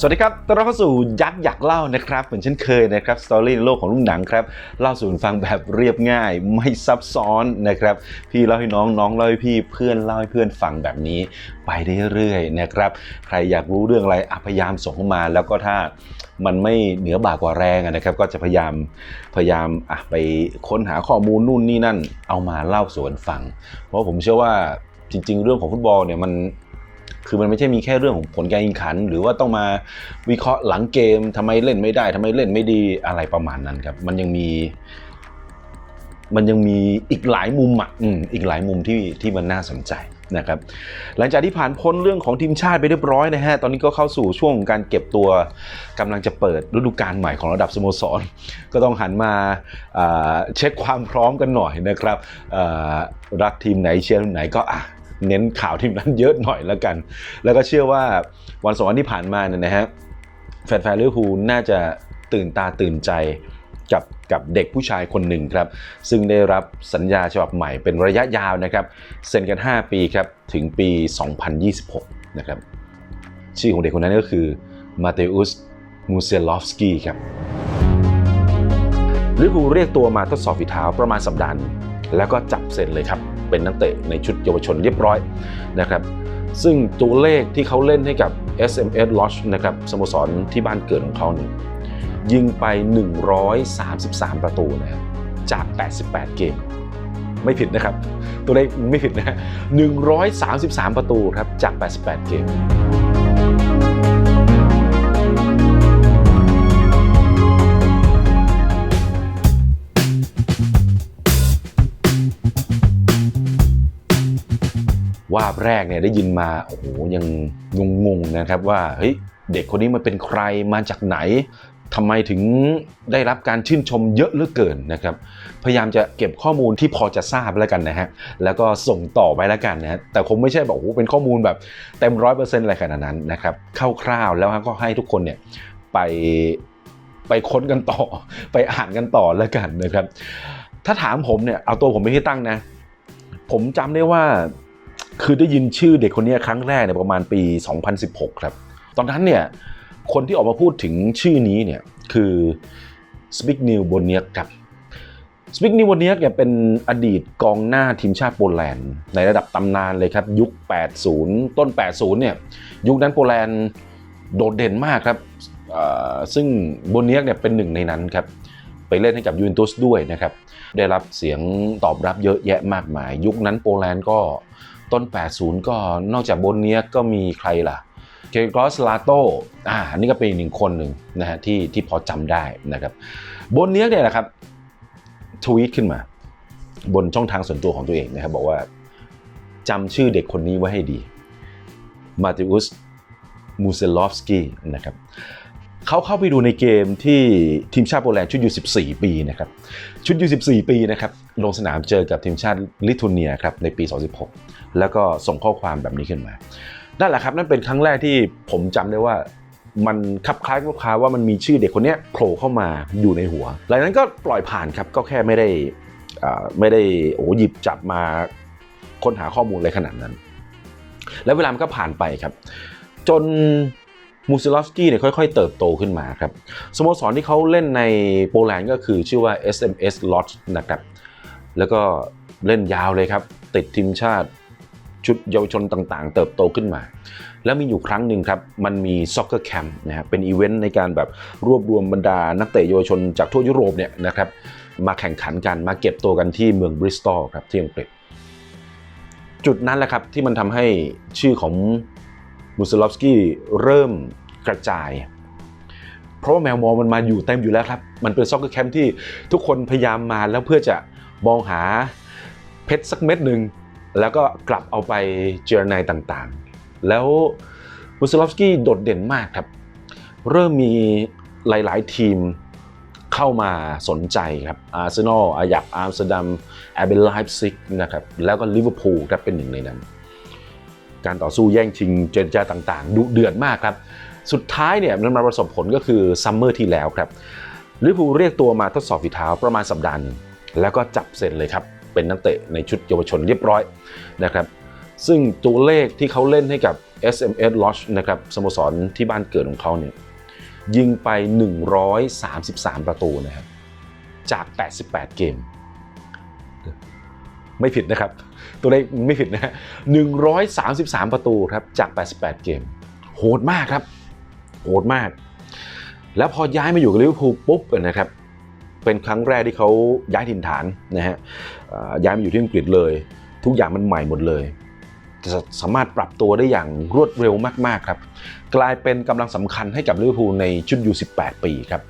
สวัสดีครับต้อนรับเข้าสู่ยักษ์อยากเล่านะครับ เหมือนเช่นเคยนะครับสตอรี่ในโลกของลูกหนังครับเล่าสู่กันฟังแบบเรียบง่ายไม่ซับซ้อนนะครับพี่เล่าให้น้องน้องเล่าให้พี่เพื่อนเล่าให้เพื่อนฟังแบบนี้ ไปเรื่อยๆนะครับ ใครอยากรู้เรื่องอะไรพยายามส่งเข้ามา แล้วก็ถ้ามันไม่เหนือบ่ากว่าแรงนะครับก็จะพยายามพยายามอะไปค้นหาข้อมูลนู่นนี่นั่น เอามาเล่าสู่กันฟัง เพราะผมเชื่อว่าจริง ๆ เรื่องของฟุตบอลเนี่ยมัน คือมันไม่ใช่มีแค่เรื่องของผลการแข่งขัน หรือว่าต้องมาวิเคราะห์หลังเกมทำไมเล่นไม่ได้ทำไมเล่นไม่ดีอะไรประมาณนั้นครับ มันยังมี มันยังมีอีกหลายมุมอะอีกหลายมุมที่ที่มันน่าสนใจนะครับ หลังจากที่ผ่านพ้นเรื่องของทีมชาติไปเรียบร้อยนะฮะ ตอนนี้ก็เข้าสู่ช่วงของการเก็บตัวกำลังจะเปิดฤดูกาลใหม่ของระดับสโมสร ก็ต้องหันมาเช็คความพร้อมกันหน่อยนะครับรักทีมไหนเชียร์ทีมไหนก็อะ เน้นข่าวทีมนั้นเยอะหน่อยแล้วกัน แล้วก็เชื่อว่าวันสองวันที่ผ่านมาเนี่ยนะฮะแฟนๆลิเวอร์พูลน่าจะตื่นตาตื่นใจกับกับเด็กผู้ชายคนหนึ่งครับ ซึ่งได้รับสัญญาฉบับใหม่เป็นระยะยาวนะครับเซ็นกัน 5 ปีครับ ถึงปี 2026 นะครับ ชื่อของเด็กคนนั้นก็คือมาเตอุสมูเซลอฟสกี้ครับลิเวอร์พูลเรียกตัวมาทดสอบฝีเท้าประมาณสัปดาห์แล้วก็จับเซ็นเลยครับ เป็นนักเตะในชุดเยาวชนเรียบร้อยนะครับซึ่งตัวเลขที่เขาเล่นให้กับ SMS Lodge นะครับสโมสรที่บ้านเกิดของเขาเนี่ยยิงไป 133 ประตูนะครับจาก 88 เกม ไม่ผิดนะครับ ตัวเลขไม่ผิดนะฮะ133 ประตูครับจาก 88 เกม ว่าบแรกเนี่ยได้ยินมาโอ้โหยังงงๆนะครับว่าเฮ้ยเด็กคนนี้มันเป็นใครมาจากไหนทำไมถึงได้รับการชื่นชมเยอะเหลือเกินนะครับ พยายามจะเก็บข้อมูลที่พอจะทราบแล้วกันนะฮะ แล้วก็ส่งต่อไปแล้วกันนะฮะ แต่คงไม่ใช่แบบโอ้โหเป็นข้อมูลแบบเต็มร้อยเปอร์เซ็นต์อะไรขนาดนั้นนะครับ คร่าวๆแล้วก็ให้ทุกคนเนี่ยไปไปค้นกันต่อ ไปอ่านกันต่อแล้วกันนะครับ ถ้าถามผมเนี่ยเอาตัวผมไม่ที่ตั้งนะ ผมจำได้ว่า คือได้ยินชื่อเด็กคนนี้ครั้งแรกเนี่ยประมาณปี 2016 ครับ ตอนนั้นเนี่ยคนที่ออกมาพูดถึงชื่อนี้เนี่ยคือสปิกนิวโบเนียกครับสปิกนิวโบเนียกเนี่ยเป็นอดีตกองหน้าทีมชาติโปแลนด์ในระดับตำนานเลยครับยุค 80 ต้น 80 เนี่ยยุคนั้นโปแลนด์โดดเด่นมากครับซึ่งโบเนียกเนี่ยเป็นหนึ่งในนั้นครับไปเล่นให้กับยูเวนตุสด้วยนะครับได้รับเสียงตอบรับเยอะแยะมากมาย ยุคนั้นโปแลนด์ก็ ต้น 80 ก็นอกจากโบนเนียก็มีใครล่ะเคกรอสลาโตอ่าอันนี่ก็เป็นอีกหนึ่งคนหนึ่งนะฮะที่ที่พอจำได้นะครับโบนเนียเนี่ยนะครับทวีตขึ้นมา บนช่องทางส่วนตัวของตัวเองนะครับบอกว่าจำชื่อเด็กคนนี้ไว้ให้ดีมาติอุสมูเซลอฟสกี้นะครับ เขาเข้าไปดูในเกมที่ทีมชาติโปแลนด์ชุดยู14 ปีนะครับ ชุดยู14 ปีนะครับ ลงสนามเจอกับทีมชาติลิทัวเนียครับในปี 2016 แล้วก็ส่งข้อความแบบนี้ขึ้นมา นั่นแหละครับ นั่นเป็นครั้งแรกที่ผมจำได้ว่ามันคลับคล้ายคลับคล้าว่ามันมีชื่อเด็กคนนี้โผล่เข้ามาอยู่ในหัว หลังนั้นก็ปล่อยผ่านครับ ก็แค่ไม่ได้อ่าไม่ได้โอ้หยิบจับมาค้นหาข้อมูลอะไรขนาดนั้น แล้วเวลามันก็ผ่านไปครับ จน มูซิลอฟสกี้เนี่ยค่อยๆ เติบโตขึ้นมาครับสโมสรที่เขาเล่นในโปแลนด์ก็คือชื่อว่า SMS Lodge นะครับแล้วก็เล่นยาวเลยครับ ติดทีมชาติชุดเยาวชนต่างๆ เติบโตขึ้นมา แล้วมีอยู่ครั้งหนึ่งครับ มันมีซ็อกเกอร์แคมป์นะครับเป็นอีเวนต์ในการแบบรวบรวมบรรดานักเตะเยาวชนจากทั่วยุโรปเนี่ยนะครับมาแข่งขันกันมาเก็บตัวกันที่เมืองบริสตอลครับที่อังกฤษจุดนั้นแหละครับที่มันทำให้ชื่อของ มูสลอฟสกี้เริ่มกระจาย เพราะว่าแมวมองมันมาอยู่เต็มอยู่แล้วครับ มันเป็นซ็อกเกอร์แคมป์ที่ทุกคนพยายามมาแล้วเพื่อจะมองหาเพชรสักเม็ดหนึ่งแล้วก็กลับเอาไปเจรนายต่างๆ แล้วมูสลอฟสกี้โดดเด่นมากครับ เริ่มมีหลายๆทีมเข้ามาสนใจครับอาร์เซนอลอายักอาร์มสเตอร์ดัมแอเบนไลฟ์ซิกนะครับแล้วก็ลิเวอร์พูลครับเป็นหนึ่งในนั้น การต่อสู้แย่งชิงเจรจาต่างๆ ดุเดือดมากครับ สุดท้ายเนี่ยมันมาประสบผลก็คือซัมเมอร์ที่แล้วครับลิเวอร์พูลเรียกตัวมาทดสอบฝีเท้าประมาณสัปดาห์นึงแล้วก็จับเซ็นเลยครับ เป็นนักเตะในชุดเยาวชนเรียบร้อยนะครับซึ่งตัวเลขที่เขาเล่นให้กับ SMS Lodge นะครับสโมสรที่บ้านเกิดของเขาเนี่ยยิงไป 133 ประตูนะครับจาก 88 เกม ไม่ผิดนะครับ ตัวเลขไม่ผิดนะ133 ประตูครับจาก 88 เกม โหดมากครับ โหดมาก แล้วพอย้ายมาอยู่กับลิเวอร์พูลปุ๊บนะครับ เป็นครั้งแรกที่เขาย้ายถิ่นฐานนะฮะย้ายมาอยู่ที่อังกฤษเลย ทุกอย่างมันใหม่หมดเลยแต่สามารถปรับตัวได้อย่างรวดเร็วมาก ๆ ครับ กลายเป็นกำลังสำคัญให้กับลิเวอร์พูลในชุดยู18 ปีครับ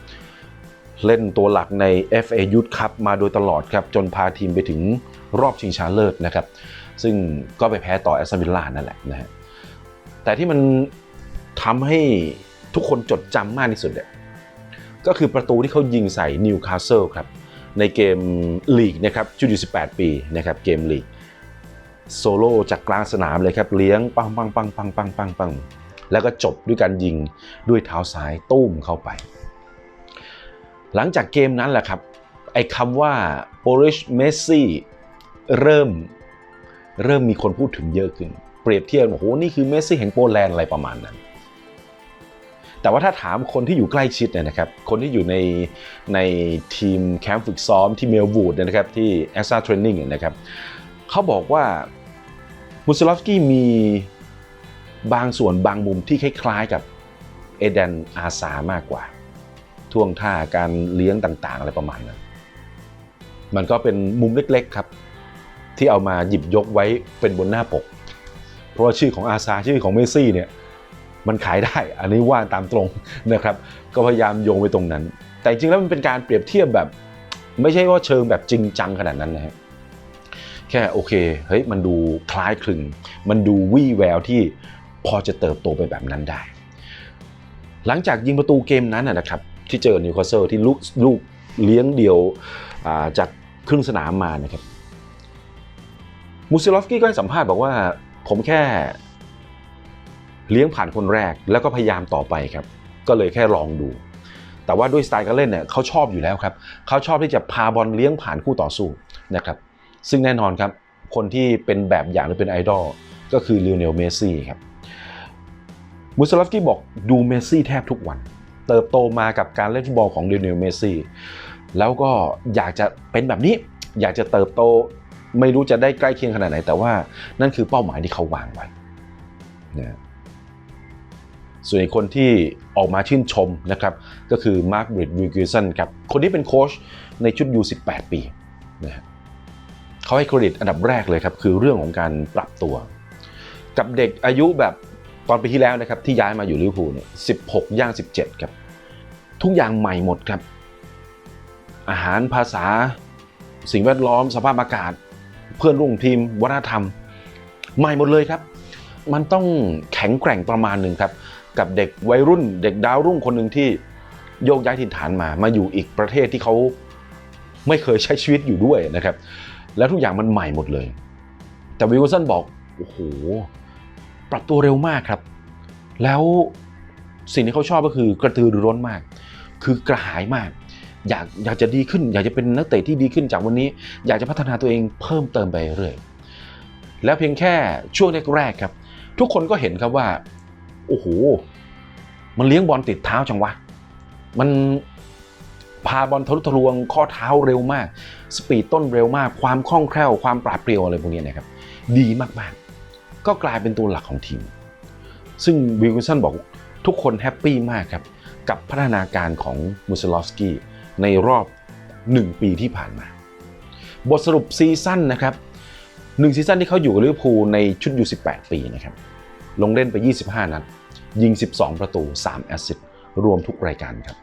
เล่นตัวหลักใน FA Youth Cup มาโดยตลอดครับ จนพาทีมไปถึง รอบชิงชนะเลิศนะครับ ซึ่งก็ไปแพ้ต่อแอสตันวิลล่านั่นแหละนะฮะแต่ที่มันทำให้ทุกคนจดจำมากที่สุดเนี่ยก็คือประตูที่เขายิงใส่นิวคาสเซิลครับ ในเกมลีกนะครับชุดยู18 ปีนะครับเกมลีกโซโล่จากกลางสนามเลยครับ เลี้ยงปังปังปังปังปังปังปังแล้วก็จบด้วยการยิงด้วยเท้าซ้ายตุ้มเข้าไป หลังจากเกมนั้นแหละครับ ไอ้คำว่า Polish Messi เริ่มเริ่มมีคนพูดถึงเยอะขึ้น เปรียบเทียบโอ้โหนี่คือเมสซี่แห่งโปแลนด์อะไรประมาณนั้น แต่ว่าถ้าถามคนที่อยู่ใกล้ชิดเนี่ยนะครับ คนที่อยู่ในในทีมแคมป์ฝึกซ้อมที่เมลบูดนะครับที่ e x t r a Training เนี่ยนะครับเขาบอกว่ามุสลอฟสกี้มีบางส่วนบางมุมที่คล้ายๆกับเอเดนอาซามากกว่าท่วงท่าการเลี้ยงต่างๆ อะไรประมาณนั้น มันก็เป็นมุมเล็กๆครับ ที่เอามาหยิบยกไว้เป็นบนหน้าปก เพราะว่าชื่อของอาซาชื่อของเมสซี่เนี่ยมันขายได้ อันนี้ว่าตามตรงนะครับ ก็พยายามโยงไปตรงนั้น แต่จริงแล้วมันเป็นการเปรียบเทียบแบบ ไม่ใช่ว่าเชิงแบบจริงจังขนาดนั้นนะฮะแค่โอเคเฮ้ยมันดูคล้ายคลึง มันดูวี่แววที่พอจะเติบโตไปแบบนั้นได้ หลังจากยิงประตูเกมนั้นนะครับ ที่เจอนิวคาสเซิลที่ลูกลูกเลี้ยงเดียวจากครึ่งสนามมานะครับ มูซิลอฟสกี้ก็ให้สัมภาษณ์บอกว่า ผมแค่ เลี้ยงผ่านคนแรกแล้วก็พยายามต่อไปครับ ก็เลยแค่ลองดู แต่ว่าด้วยสไตล์การเล่นเนี่ยเขาชอบอยู่แล้วครับเขาชอบที่จะพาบอลเลี้ยงผ่านคู่ต่อสู้นะครับ ซึ่งแน่นอนครับ คนที่เป็นแบบอย่างหรือเป็นไอดอลก็คือลิโอเนลเมสซี่ครับมูซลอฟสกี้บอกดูเมสซี่แทบทุกวัน เติบโตมากับการเล่นฟุตบอลของลิโอเนลเมสซี่แล้วก็อยากจะเป็นแบบนี้ อยากจะเติบโต ไม่รู้จะได้ใกล้เคียงขนาดไหน แต่ว่านั่นคือเป้าหมายที่เขาวางไว้นะส่วนอีกคนที่ออกมาชื่นชมนะครับ ก็คือมาร์กบริดวิลกิสันครับคนนี้เป็นโค้ชในชุด U18 ปีนะเขาให้เครดิตอันดับแรกเลยครับ คือเรื่องของการปรับตัว กับเด็กอายุแบบตอนปีที่แล้วนะครับ ที่ย้ายมาอยู่ลิเวอร์พูลเนี่ย16ย่าง 17 ครับ ทุกอย่างใหม่หมดครับ อาหารภาษา สิ่งแวดล้อมสภาพอากาศ เพื่อนร่วมทีมวัฒนธรรม ใหม่หมดเลยครับ มันต้องแข็งแกร่งประมาณหนึ่งครับ กับเด็กวัยรุ่น เด็กดาวรุ่งคนหนึ่งที่โยกย้ายถิ่นฐานมา มาอยู่อีกประเทศที่เขาไม่เคยใช้ชีวิตอยู่ด้วยนะครับ แล้วทุกอย่างมันใหม่หมดเลย แต่วิลสันบอกโอ้โหปรับตัวเร็วมากครับ แล้วสิ่งที่เขาชอบก็คือกระตือรือร้นมาก คือกระหายมาก อยากอยากจะดีขึ้น อยากจะเป็นนักเตะที่ดีขึ้นจากวันนี้ อยากจะพัฒนาตัวเองเพิ่มเติมไปเรื่อยแล้วเพียงแค่ช่วงแรกๆครับ ทุกคนก็เห็นครับว่าโอ้โหมันเลี้ยงบอลติดเท้าจังวะมันพาบอลทะลุทะลวงข้อเท้าเร็วมาก สปีดต้นเร็วมาก ความคล่องแคล่วความปราดเปรียวอะไรพวกนี้นะครับ ดีมากๆ ก็กลายเป็นตัวหลักของทีม ซึ่งวิลกินสันบอกทุกคนแฮปปี้มากครับ กับพัฒนาการของมูสลอฟสกี้ ในรอบ 1 ปีที่ผ่านมา บทสรุปซีซั่นนะครับหนึ่งซีซั่นที่เขาอยู่กับลิเวอร์พูลในชุดอยู่18 ปีนะครับ ลงเล่นไป 25 นัด ยิง 12 ประตู 3 แอสซิสต์รวมทุกรายการครับ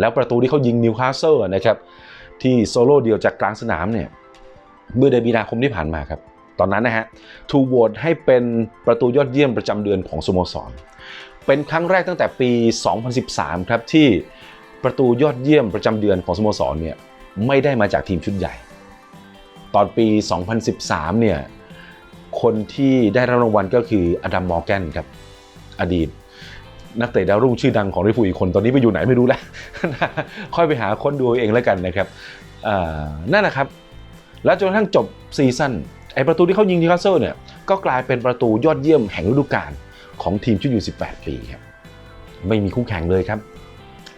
แล้วประตูที่เขายิงนิวคาสเซิลนะครับ ที่โซโล่เดียวจากกลางสนามเนี่ย เมื่อเดือนมีนาคมที่ผ่านมาครับ ตอนนั้นนะฮะทูโหวตให้เป็นประตูยอดเยี่ยมประจำเดือนของสโมสร เป็นครั้งแรกตั้งแต่ปี 2013 ครับที่ ประตูยอดเยี่ยมประจำเดือนของสโมสรเนี่ยไม่ได้มาจากทีมชุดใหญ่ ตอนปี 2013 เนี่ยคนที่ได้รับรางวัลก็คืออดัมมอร์แกนครับอดีต นักเตะดาวรุ่งชื่อดังของลิเวอร์พูอีกคนตอนนี้ไปอยู่ไหนไม่รู้แล้ว ค่อยไปหาค้นดูเองแล้วกันนะครับนั่นแหละครับ แล้วจนกระทั่งจบซีซั่นไอประตูที่เขายิงนิวคาสเซิลเนี่ยก็กลายเป็นประตูยอดเยี่ยมแห่งฤดูกาลของทีมชุดอยู่ 18 ปีครับไม่มีคู่แข่งเลยครับ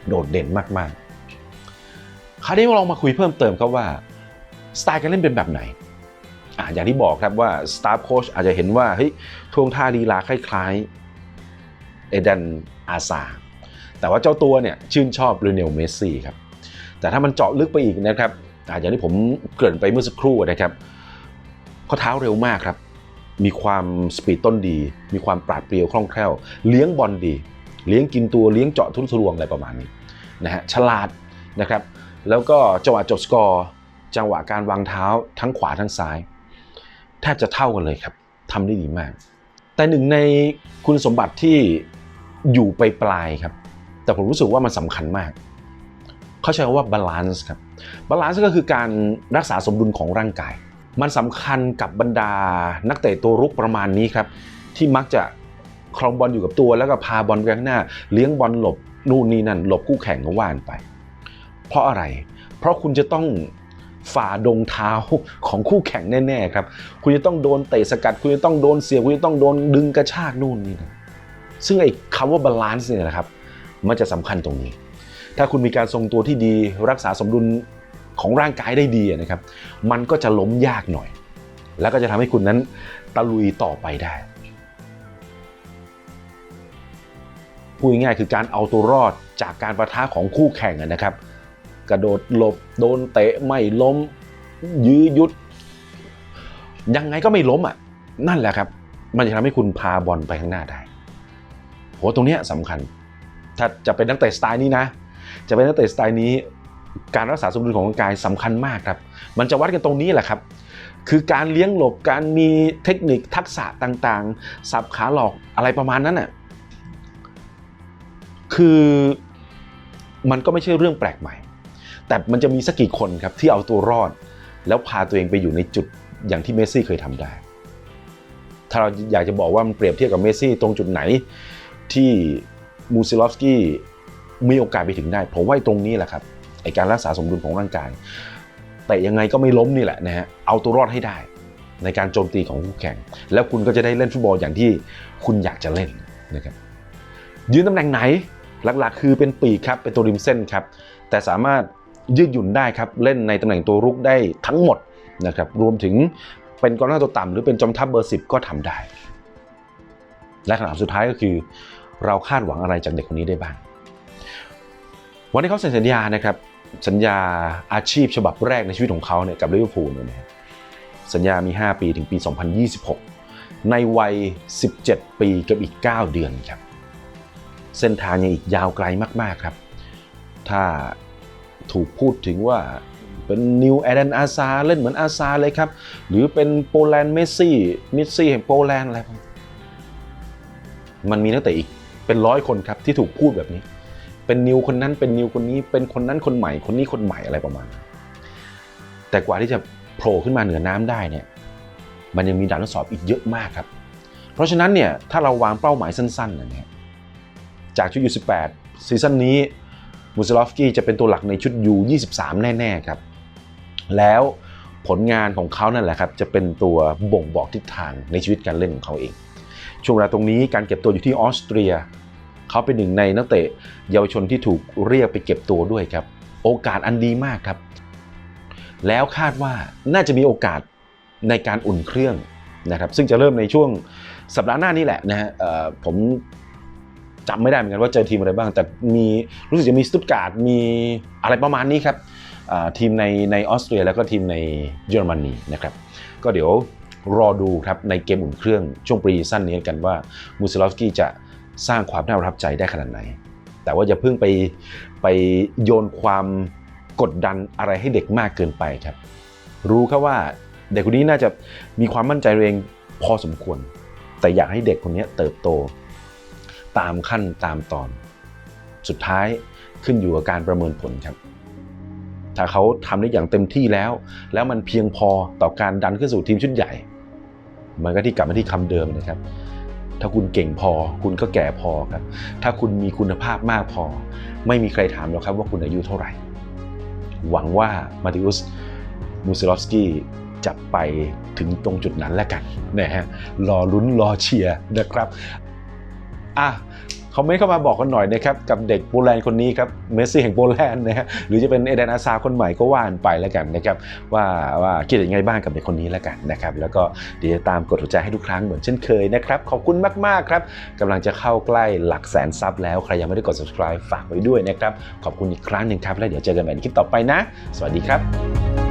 โดดเด่นมากๆ คราวนี้เราลองมาคุยเพิ่มเติมครับว่าสไตล์การเล่นเป็นแบบไหนอะอย่างที่บอกครับว่าสตาฟโค้ชอาจจะเห็นว่าเฮ้ยท่วงท่าลีลาคล้ายๆเอเดนอาซาแต่ว่าเจ้าตัวเนี่ยชื่นชอบเรเนลเมสซี่ครับ แต่ถ้ามันเจาะลึกไปอีกนะครับอะอย่างที่ผมเกริ่นไปเมื่อสักครู่นะครับเขาเท้าเร็วมากครับ มีความสปีดต้นดี มีความปราดเปรียวคล่องแคล่ว เลี้ยงบอลดี เลี้ยงกินตัวเลี้ยงเจาะทุนทะลวงอะไรประมาณนี้ นะฮะฉลาดนะครับ แล้วก็จังหวะจบสกอร์จังหวะการวางเท้าทั้งขวาทั้งซ้ายแทบจะเท่ากันเลยครับทำได้ดีมาก แต่หนึ่งในคุณสมบัติที่อยู่ไปปลายๆครับ แต่ผมรู้สึกว่ามันสำคัญมาก เขาใช้คำว่าบาลานซ์ครับบาลานซ์ก็คือการรักษาสมดุลของร่างกาย มันสำคัญกับบรรดานักเตะตัวรุกประมาณนี้ครับ ที่มักจะครองบอลอยู่กับตัวแล้วก็พาบอลไปข้างหน้า เลี้ยงบอลหลบ นู่นนี่นั่นหลบคู่แข่งก็ว่านไป เพราะอะไร เพราะคุณจะต้องฝ่าดงเท้าของคู่แข่งแน่ๆครับ คุณจะต้องโดนเตะสกัด คุณจะต้องโดนเสียบคุณจะต้องโดนดึงกระชากนู่นนี่นะซึ่งไอ้คำว่าบาลานซ์เนี่ยนะครับ มันจะสำคัญตรงนี้ ถ้าคุณมีการทรงตัวที่ดีรักษาสมดุลของร่างกายได้ดีนะครับ มันก็จะล้มยากหน่อย แล้วก็จะทำให้คุณนั้นตะลุยต่อไปได้ พูดง่ายๆคือการเอาตัวรอดจากการประทะของคู่แข่งนะครับ กระโดดหลบโดนเตะไม่ล้ม ยื้อยุด ยังไงก็ไม่ล้มอะนั่นแหละครับ มันจะทำให้คุณพาบอลไปข้างหน้าได้โหตรงเนี้ยสำคัญ ถ้าจะเป็นนักเตะสไตล์นี้นะ จะเป็นนักเตะสไตล์นี้ การรักษาสมดุลของร่างกายสำคัญมากครับ มันจะวัดกันตรงนี้แหละครับ คือการเลี้ยงหลบการมีเทคนิคทักษะต่างๆ สับขาหลอกอะไรประมาณนั้นน่ะ คือมันก็ไม่ใช่เรื่องแปลกใหม่ แต่มันจะมีสักกี่คนครับที่เอาตัวรอด แล้วพาตัวเองไปอยู่ในจุดอย่างที่เมสซี่เคยทำได้ ถ้าเราอยากจะบอกว่ามันเปรียบเทียบกับเมสซี่ตรงจุดไหนที่มูซิลอฟสกี้มีโอกาสไปถึงได้ ผมว่าตรงนี้แหละครับไอการรักษาสมดุลของร่างกายแต่ยังไงก็ไม่ล้มนี่แหละนะฮะเอาตัวรอดให้ได้ ในการโจมตีของคู่แข่ง แล้วคุณก็จะได้เล่นฟุตบอลอย่างที่คุณอยากจะเล่นนะครับยืนตำแหน่งไหน หลักๆ คือเป็นปีกครับเป็นตัวริมเส้นครับแต่สามารถยืดหยุ่นได้ครับเล่นในตำแหน่งตัวรุกได้ทั้งหมดนะครับรวมถึงเป็นกองหน้าตัวต่ำหรือเป็นจอมทัพเบอร์สิบก็ทำได้ และคำถามสุดท้ายก็คือ เราคาดหวังอะไรจากเด็กคนนี้ได้บ้าง วันที่เขาเซ็นสัญญานะครับสัญญาอาชีพฉบับแรกในชีวิตของเขาเนี่ยกับลิเวอร์พูลเนี่ยนะสัญญามี 5 ปีถึงปี 2026 ในวัย 17 ปีกับอีก 9 เดือนครับ เส้นทางยังอีกยาวไกลมาก ๆ ครับ ถ้าถูกพูดถึงว่าเป็นนิวแอดนอาซาเล่นเหมือนอาซาเลยครับ หรือเป็นโปแลนด์เมสซี่เมสซี่แห่งโปแลนด์อะไรมันมีนักเตะอีกเป็นร้อยคนครับที่ถูกพูดแบบนี้ เป็นนิวคนนั้นเป็นนิวคนนี้เป็นคนนั้นคนใหม่คนนี้คนใหม่อะไรประมาณนั้นแต่กว่าที่จะโผล่ขึ้นมาเหนือน้ำได้เนี่ยมันยังมีด่านทดสอบอีกเยอะมากครับ เพราะฉะนั้นเนี่ยถ้าเราวางเป้าหมายสั้นๆนะเนี่ย จากชุดยู18 ซีซั่นนี้มูซลอฟกี้จะเป็นตัวหลักในชุดยู23 แน่ๆครับ แล้วผลงานของเขานั่นแหละครับ จะเป็นตัวบ่งบอกทิศทางในชีวิตการเล่นของเขาเอง ช่วงเวลาตรงนี้การเก็บตัวอยู่ที่ออสเตรีย เขาเป็นหนึ่งในนักเตะเยาวชนที่ถูกเรียกไปเก็บตัวด้วยครับ โอกาสอันดีมากครับ แล้วคาดว่าน่าจะมีโอกาสในการอุ่นเครื่องนะครับ ซึ่งจะเริ่มในช่วงสัปดาห์หน้านี่แหละนะฮะผม จำไม่ได้เหมือนกันว่าเจอทีมอะไรบ้าง แต่มีรู้สึกจะมีสตุตการ์ดมีอะไรประมาณนี้ครับทีมในในออสเตรียแล้วก็ทีมในเยอรมนีนะครับ ก็เดี๋ยวรอดูครับในเกมอุ่นเครื่องช่วงปรีสั้นนี้กันว่ามูซิลอฟสกี้จะสร้างความน่าประทับใจได้ขนาดไหน แต่ว่าอย่าเพิ่งไปไปโยนความกดดันอะไรให้เด็กมากเกินไปครับ รู้ครับว่าเด็กคนนี้น่าจะมีความมั่นใจเองพอสมควร แต่อยากให้เด็กคนนี้เติบโต ตามขั้นตามตอน สุดท้ายขึ้นอยู่กับการประเมินผลครับ ถ้าเขาทำได้อย่างเต็มที่แล้ว แล้วมันเพียงพอต่อการดันขึ้นสู่ทีมชุดใหญ่ มันก็ที่กลับมาที่คำเดิมนะครับ ถ้าคุณเก่งพอ คุณก็แก่พอครับ ถ้าคุณมีคุณภาพมากพอ ไม่มีใครถามหรอกครับว่าคุณอายุเท่าไหร่ หวังว่ามาติอุสมูซิลอฟสกี้จะไปถึงตรงจุดนั้นแล้วกันนะฮะรอลุ้นรอเชียร์นะครับ อะคอมเมนต์เข้ามาบอกกันหน่อยนะครับกับเด็กโปแลนด์คนนี้ครับเมสซี่แห่งโปแลนด์นะฮะหรือจะเป็นเอเดนอาซาคนใหม่ก็ว่านไปแล้วกันนะครับว่าว่าคิดยังไงบ้างกับเด็กคนนี้แล้วกันนะครับแล้วก็เดี๋ยวตามกดหัวใจให้ทุกครั้งเหมือนเช่นเคยนะครับขอบคุณมากๆครับกำลังจะเข้าใกล้หลักแสนซับแล้วใครยังไม่ได้กด subscribe ฝากไว้ด้วยนะครับขอบคุณอีกครั้งหนึ่งครับแล้วเดี๋ยวเจอกันใหม่ในคลิปต่อไปนะ สวัสดีครับ